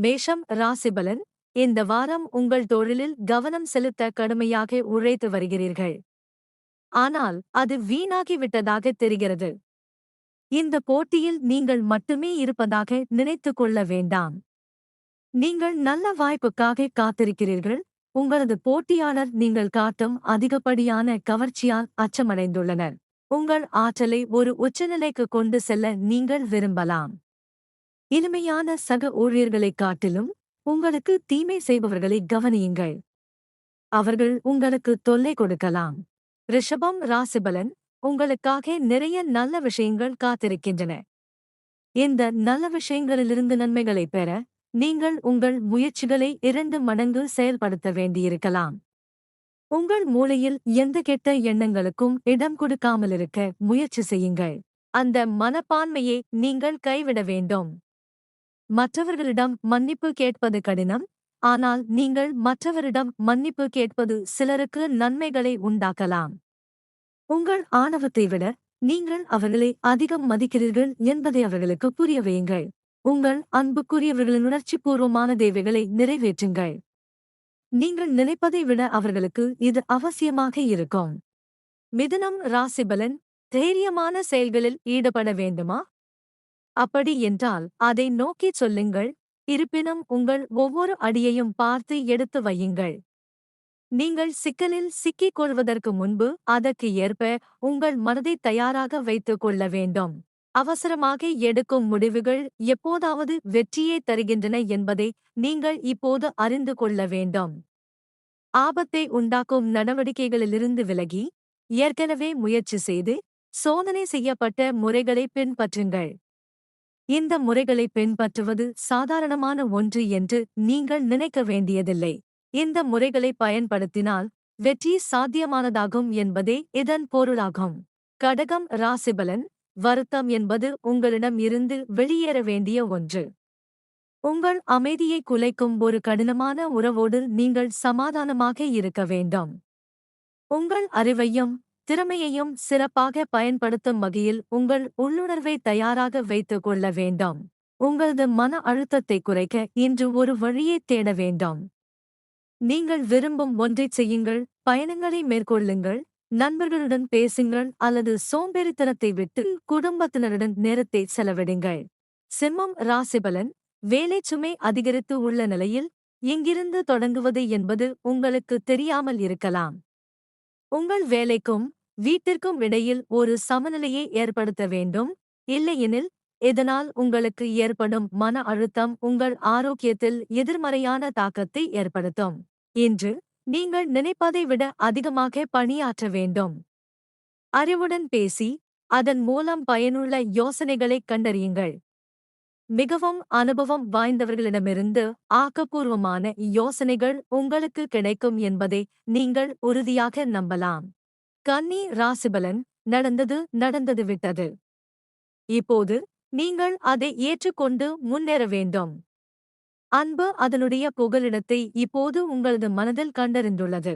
மேஷம் ராசிபலன் இந்த வாரம் உங்கள் தொழிலில் கவனம் செலுத்த கடுமையாக உழைத்து வருகிறீர்கள். ஆனால் அது வீணாகிவிட்டதாக தெரிகிறது. இந்த போட்டியில் நீங்கள் மட்டுமே இருப்பதாக நினைத்துக் கொள்ள வேண்டாம். நீங்கள் நல்ல வாய்ப்புக்காக காத்திருக்கிறீர்கள். உங்களது போட்டியாளர் நீங்கள் காட்டும் அதிகப்படியான கவர்ச்சியால் அச்சமடைந்துள்ளனர். உங்கள் ஆற்றலை ஒரு உச்சநிலைக்கு கொண்டு செல்ல நீங்கள் விரும்பலாம். இனிமையான சக ஊழியர்களைக் காட்டிலும் உங்களுக்கு தீமை செய்பவர்களை கவனியுங்கள். அவர்கள் உங்களுக்கு தொல்லை கொடுக்கலாம். ரிஷபம் ராசிபலன் உங்களுக்காக நிறைய நல்ல விஷயங்கள் காத்திருக்கின்றன. இந்த நல்ல விஷயங்களிலிருந்து நன்மைகளை பெற நீங்கள் உங்கள் முயற்சிகளை இரண்டு மடங்கு செயல்படுத்த வேண்டியிருக்கலாம். உங்கள் மூளையில் எந்த கெட்ட எண்ணங்களுக்கும் இடம் கொடுக்காமலிருக்க முயற்சி செய்யுங்கள். அந்த மனப்பான்மையை நீங்கள் கைவிட வேண்டும். மற்றவர்களிடம் மன்னிப்பு கேட்பது கடினம். ஆனால் நீங்கள் மற்றவரிடம் மன்னிப்பு கேட்பது சிலருக்கு நன்மைகளை உண்டாக்கலாம். உங்கள் ஆணவத்தை விட நீங்கள் அவர்களை அதிகம் மதிக்கிறீர்கள் என்பதை அவர்களுக்கு புரிய வையுங்கள். உங்கள் அன்புக்குரியவர்களின் உணர்ச்சிபூர்வமான தேவைகளை நிறைவேற்றுங்கள். நீங்கள் நினைப்பதை விட அவர்களுக்கு இது அவசியமாக இருக்கும். மிதுனம் ராசிபலன் தைரியமான செயல்களில் ஈடுபட வேண்டுமா? அப்படி என்றால் அதை நோக்கிச் சொல்லுங்கள். இருப்பினும் உங்கள் ஒவ்வொரு அடியையும் பார்த்து எடுத்து வையுங்கள். நீங்கள் சிக்கலில் சிக்கிக் கொள்வதற்கு முன்பு அதற்கு ஏற்ப உங்கள் மனதை தயாராக வைத்துக் கொள்ள வேண்டும். அவசரமாக எடுக்கும் முடிவுகள் எப்போதாவது வெற்றியே தருகின்றன என்பதை நீங்கள் இப்போது அறிந்து கொள்ள வேண்டும். ஆபத்தை உண்டாக்கும் நடவடிக்கைகளிலிருந்து விலகி ஏற்கனவே முயற்சி செய்து சோதனை செய்யப்பட்ட முறைகளை பின்பற்றுங்கள். இந்த முறைகளை பின்பற்றுவது சாதாரணமான ஒன்று என்று நீங்கள் நினைக்க வேண்டியதில்லை. இந்த முறைகளை பயன்படுத்தினால் வெற்றி சாத்தியமானதாகும் என்பதே இதன் பொருளாகும். கடகம் ராசிபலன் வருத்தம் என்பது உங்களிடம் இருந்து வெளியேற வேண்டிய ஒன்று. உங்கள் அமைதியை குலைக்கும் ஒரு கடினமான உறவோடு நீங்கள் சமாதானமாக இருக்க வேண்டும். உங்கள் அறிவையும் திறமையையும் சிறப்பாக பயன்படுத்தும் வகையில் உங்கள் உள்ளுணர்வை தயாராக வைத்துக் கொள்ள வேண்டாம். உங்களது மன அழுத்தத்தை குறைக்க இன்று ஒரு வழியை தேட வேண்டாம். நீங்கள் விரும்பும் ஒன்றைச் செய்யுங்கள் பயணங்களை மேற்கொள்ளுங்கள் நண்பர்களுடன் பேசுங்கள் அல்லது சோம்பேறித்தனத்தை விட்டு குடும்பத்தினருடன் நேரத்தை செலவிடுங்கள். சிம்மம் ராசிபலன் வேலை சுமை அதிகரித்து உள்ள நிலையில் எங்கிருந்து தொடங்குவது என்பது உங்களுக்கு தெரியாமல் இருக்கலாம். உங்கள் வேலைக்கும் வீட்டிற்கும் இடையில் ஒரு சமநிலையை ஏற்படுத்த வேண்டும். இல்லையெனில் இதனால் உங்களுக்கு ஏற்படும் மன அழுத்தம் உங்கள் ஆரோக்கியத்தில் எதிர்மறையான தாக்கத்தை ஏற்படுத்தும். இன்று நீங்கள் நினைப்பதை விட அதிகமாக பணியாற்ற வேண்டும். அறிவுடன் பேசி அதன் மூலம் பயனுள்ள யோசனைகளைக் கண்டறியுங்கள். மிகவும் அனுபவம் வாய்ந்தவர்களிடமிருந்து ஆக்கப்பூர்வமான யோசனைகள் உங்களுக்கு கிடைக்கும் என்பதை நீங்கள் உறுதியாக நம்பலாம். கன்னி ராசிபலன் நடந்தது நடந்தது விட்டது. இப்போது நீங்கள் அதை ஏற்றுக்கொண்டு முன்னேற வேண்டும். அன்பு அதனுடைய புகலிடத்தை இப்போது உங்களது மனதில் கண்டறிந்துள்ளது.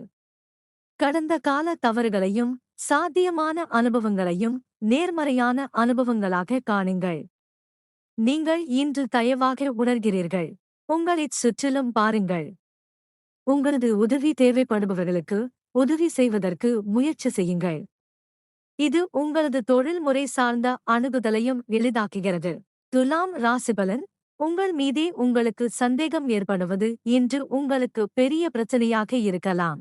கடந்த கால தவறுகளையும் சாத்தியமான அனுபவங்களையும் நேர்மறையான அனுபவங்களாக காணுங்கள். நீங்கள் இன்று தயவாக உணர்கிறீர்கள். உங்களைச் சுற்றிலும் பாருங்கள். உங்களது உதவி தேவைப்படுபவர்களுக்கு உதவி செய்வதற்கு முயற்சி செய்யுங்கள். இது உங்களது தொழில்முறை சார்ந்த அணுகுதலையும் எளிதாக்குகிறது. துலாம் ராசிபலன் உங்கள் மீதே உங்களுக்கு சந்தேகம் ஏற்படுவது இன்று உங்களுக்கு பெரிய பிரச்சனையாக இருக்கலாம்.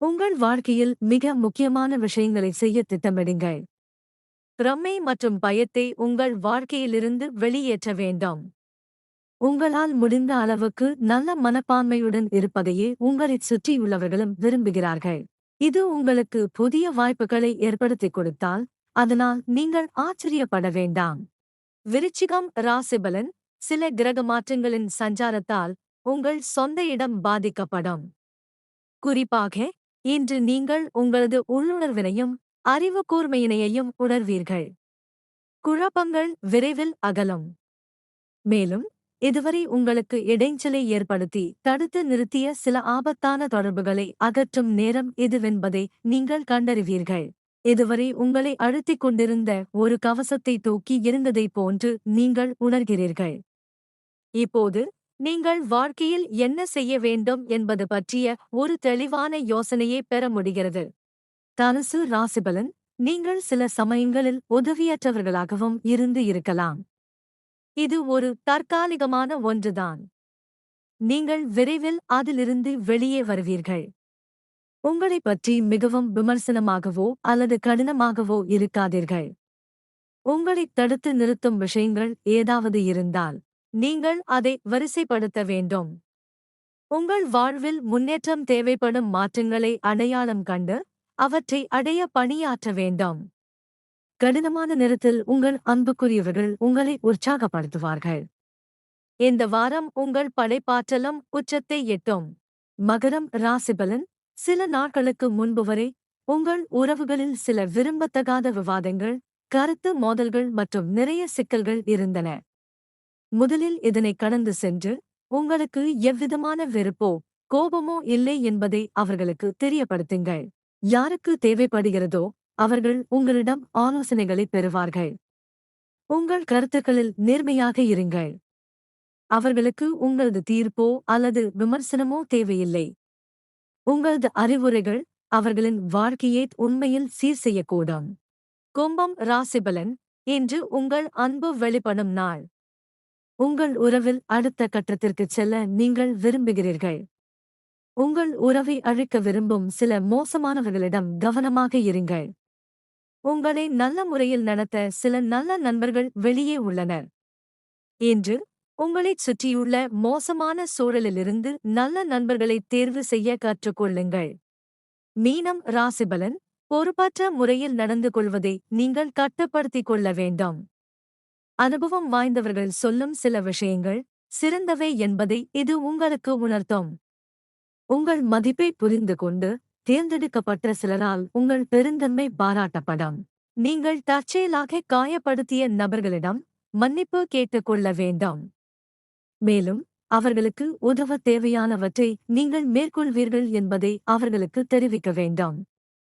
உங்கள் வாழ்க்கையில் மிக முக்கியமான விஷயங்களை செய்ய திட்டமிடுங்கள். பிரம்மை மற்றும் பயத்தை உங்கள் வாழ்க்கையிலிருந்து வெளியேற்ற வேண்டும். உங்களால் முடிந்த அளவுக்கு நல்ல மனப்பான்மையுடன் இருப்பதையே உங்களைச் சுற்றியுள்ளவர்களும் விரும்புகிறார்கள். இது உங்களுக்கு புதிய வாய்ப்புகளை ஏற்படுத்திக் கொடுத்தால் அதனால் நீங்கள் ஆச்சரியப்பட வேண்டாம். விருச்சிகம் ராசிபலன் சில கிரக மாற்றங்களின் சஞ்சாரத்தால் உங்கள் சொந்த இடம் பாதிக்கப்படும். குறிப்பாக இன்று நீங்கள் உங்களது உள்ளுணர்வினையும் அறிவு கூர்மையினையையும் உணர்வீர்கள். குழப்பங்கள் விரைவில் அகலும். மேலும் இதுவரை உங்களுக்கு இடைஞ்சலை ஏற்படுத்தி தடுத்து நிறுத்திய சில ஆபத்தான தொடர்புகளை அகற்றும் நேரம் இதுவென்பதை நீங்கள் கண்டறிவீர்கள். இதுவரை உங்களை அழுத்திக் கொண்டிருந்த ஒரு கவசத்தை தூக்கி இருந்ததைப் போன்று நீங்கள் உணர்கிறீர்கள். இப்போது நீங்கள் வாழ்க்கையில் என்ன செய்ய வேண்டும் என்பது பற்றிய ஒரு தெளிவான யோசனையை பெற முடிகிறது. தனுசு ராசிபலன் நீங்கள் சில சமயங்களில் உதவியற்றவர்களாகவும் இருந்து இருக்கலாம். இது ஒரு தற்காலிகமான ஒன்றுதான். நீங்கள் விரைவில் அதிலிருந்து வெளியே வருவீர்கள். உங்களைப் பற்றி மிகவும் விமர்சனமாகவோ அல்லது கடினமாகவோ இருக்காதீர்கள். உங்களைத் தடுத்து நிறுத்தும் விஷயங்கள் ஏதாவது இருந்தால் நீங்கள் அதை வரிசைப்படுத்த வேண்டும். உங்கள் வாழ்வில் முன்னேற்றம் தேவைப்படும் மாற்றங்களை அடையாளம் கண்டு அவற்றை அடைய பணியாற்ற வேண்டும். கடினமான நேரத்தில் உங்கள் அன்புக்குரியவர்கள் உங்களை உற்சாகப்படுத்துவார்கள். இந்த வாரம் உங்கள் படைப்பாற்றலும் உச்சத்தை எட்டும். மகரம் ராசிபலன் சில நாட்களுக்கு முன்பு வரை உங்கள் உறவுகளில் சில விரும்பத்தகாத விவாதங்கள் கருத்து மோதல்கள் மற்றும் நிறைய சிக்கல்கள் இருந்தன. முதலில் இதனை கடந்து சென்று உங்களுக்கு எவ்விதமான வெறுப்போ கோபமோ இல்லை என்பதை அவர்களுக்கு தெரியப்படுத்துங்கள். யாருக்கு தேவைப்படுகிறதோ அவர்கள் உங்களிடம் ஆலோசனைகளை பெறுவார்கள். உங்கள் கருத்துக்களில் நேர்மையாக இருங்கள். அவர்களுக்கு உங்களது தீர்ப்போ அல்லது விமர்சனமோ தேவையில்லை. உங்களது அறிவுரைகள் அவர்களின் வாழ்க்கையை உண்மையில் சீர் செய்யக்கூடும். கும்பம் ராசிபலன் இன்று உங்கள் அன்பு வெளிப்படும் நாள். உங்கள் உறவில் அடுத்த கட்டத்திற்குச் செல்ல நீங்கள் விரும்புகிறீர்கள். உங்கள் உறவை அழிக்க விரும்பும் சில மோசமானவர்களிடம் கவனமாக இருங்கள். உங்களை நல்ல முறையில் நடத்த சில நல்ல நண்பர்கள் வெளியே உள்ளனர். இன்று உங்களைச் சுற்றியுள்ள மோசமான சூழலிலிருந்து நல்ல நண்பர்களை தேர்வு செய்ய கற்றுக்கொள்ளுங்கள். மீனம் ராசிபலன் பொறுப்பற்ற முறையில் நடந்து கொள்வதை நீங்கள் கட்டுப்படுத்திக் கொள்ள வேண்டும். அனுபவம் வாய்ந்தவர்கள் சொல்லும் சில விஷயங்கள் சிறந்தவை என்பதை இது உங்களுக்கு உணர்த்தும். உங்கள் மதிப்பை புரிந்து கொண்டு தேர்ந்தெடுக்கப்பட்ட சிலரால் உங்கள் பெருந்தன்மை பாராட்டப்படும். நீங்கள் தற்செயலாக காயப்படுத்திய நபர்களிடம் மன்னிப்பு கேட்டுக்கொள்ள வேண்டும். மேலும் அவர்களுக்கு உதவ தேவையானவற்றை நீங்கள் மேற்கொள்வீர்கள் என்பதை அவர்களுக்கு தெரிவிக்க வேண்டும்.